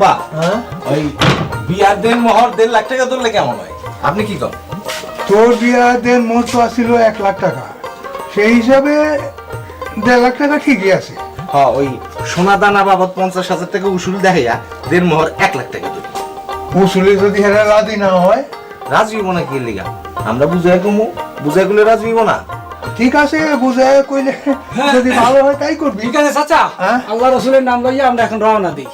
আব্বা হ্যাঁ? ওই বিয়ার দেন মোহর দেড় লাখ টাকা ধরলে কেমন হয়? আপনি কি করেন তোর বিয়া দেন মোট তো আসছিল এক লাখ টাকা। সেই হিসাবে দেড় লাখ টাকা ঠিকই আছে। হ্যাঁ ওই সোনা দানা বাবদ পঞ্চাশ হাজার টাকা উসুল দেখাইয়া দেড় মোহর এক লাখ টাকা ধরি উসুলি যদি হেরা রাজি না হয়? রাজি হইব না কি লিগা? আমরা বুঝাই কমু। বুঝাই করলে রাজি হইব না? ঠিক আছে বুঝে কইলে যদি ভালো হয় তাই করবি। ঠিক আছে চাচা। হ্যাঁ? আল্লাহ রসুলের নাম লইয়া আমরা এখন রওনা দিই।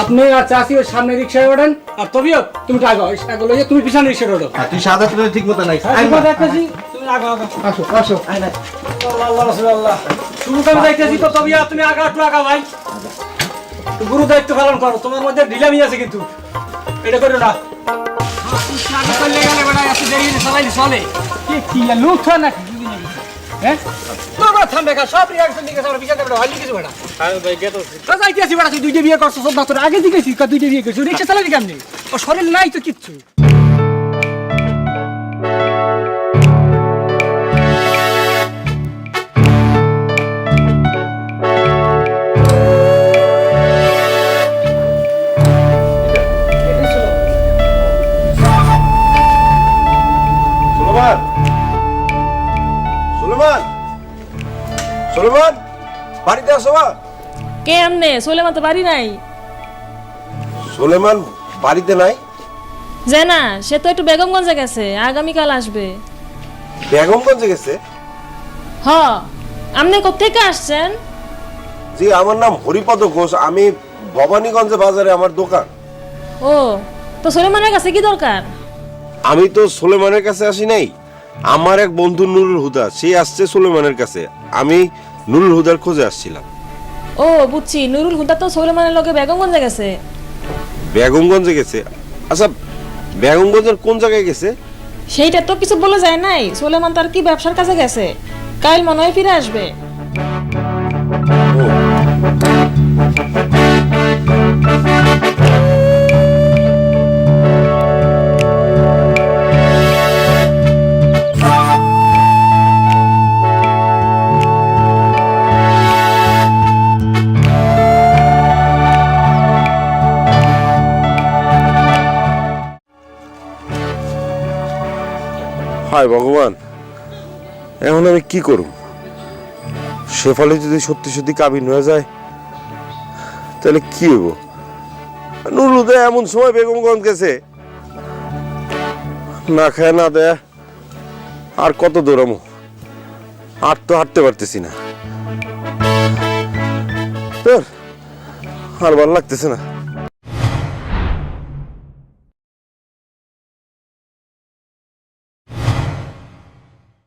আপনি আর চাষি ওই সামনে রিক্সায় ওঠেন আর তবিও তুমি আগো আগে লইয়া তুমি পিছনে রিক্সায় ওঠো। আর তুই সাদা তুলে ঠিক মতো নাই। হ্যাঁ, তুমি আগো আগো আসো আসো। আল্লাহ আল্লাহ রসুল আল্লাহ। শুরু করে দেখতেছি তো তবিয়া তুমি আগা একটু আগা ভাই। গুরু দায়িত্ব পালন করো তোমার মধ্যে ঢিলামি আছে কিন্তু। এটা করো না। আগে তুই দুইটা বিয়ে করছিস সব তোর আগে কা দুইটা বিয়ে করছিস রিক্সা চালাবি কেমনি? ও শরীর নাই তো কিচ্ছু। সুলেমান! সুলেমান! বাড়িতে আসো মা? কে আমনে সোলেমান তো বাড়ি নাই। সুলেমান বাড়িতে নাই? যে না সে তো একটু বেগমগঞ্জে গেছে আগামীকাল আসবে। বেগমগঞ্জে গেছে? হ আপনি কোথেকে আসছেন? জি আমার নাম হরিপদ ঘোষ আমি ভবানীগঞ্জে বাজারে আমার দোকান। ও তো সোলেমানের কাছে কি দরকার? আমি তো সুলেমানের কাছে আসি নাই। আমার এক বন্ধু নুরুল হুদা সে আসছে সুলেমানের কাছে। আমি নুরুল হুদার খোঁজে আসছিলাম। ও বুঝছি নুরুল হুদা তো সোলেমানের লগে বেগমগঞ্জে গেছে। বেগমগঞ্জে গেছে? আচ্ছা বেগমগঞ্জের কোন জায়গায় গেছে? সেইটা তো কিছু বলে যায় নাই। সোলেমান তার কি ব্যবসার কাছে গেছে? কাল মনে হয় ফিরে আসবে। হায় ভগবান। এখন আমি কি করব? শেফালি যদি সত্যি সত্যি কাবিন হয়ে যায়, তাহলে কি হইব? নুরুদে এমন সময় বেগমগঞ্জ গেছে। না খায় না দেয়, আর কত দৌড়ামো? আর তো হাঁটতে পারতেছি না। আর ভালো লাগতেছে না।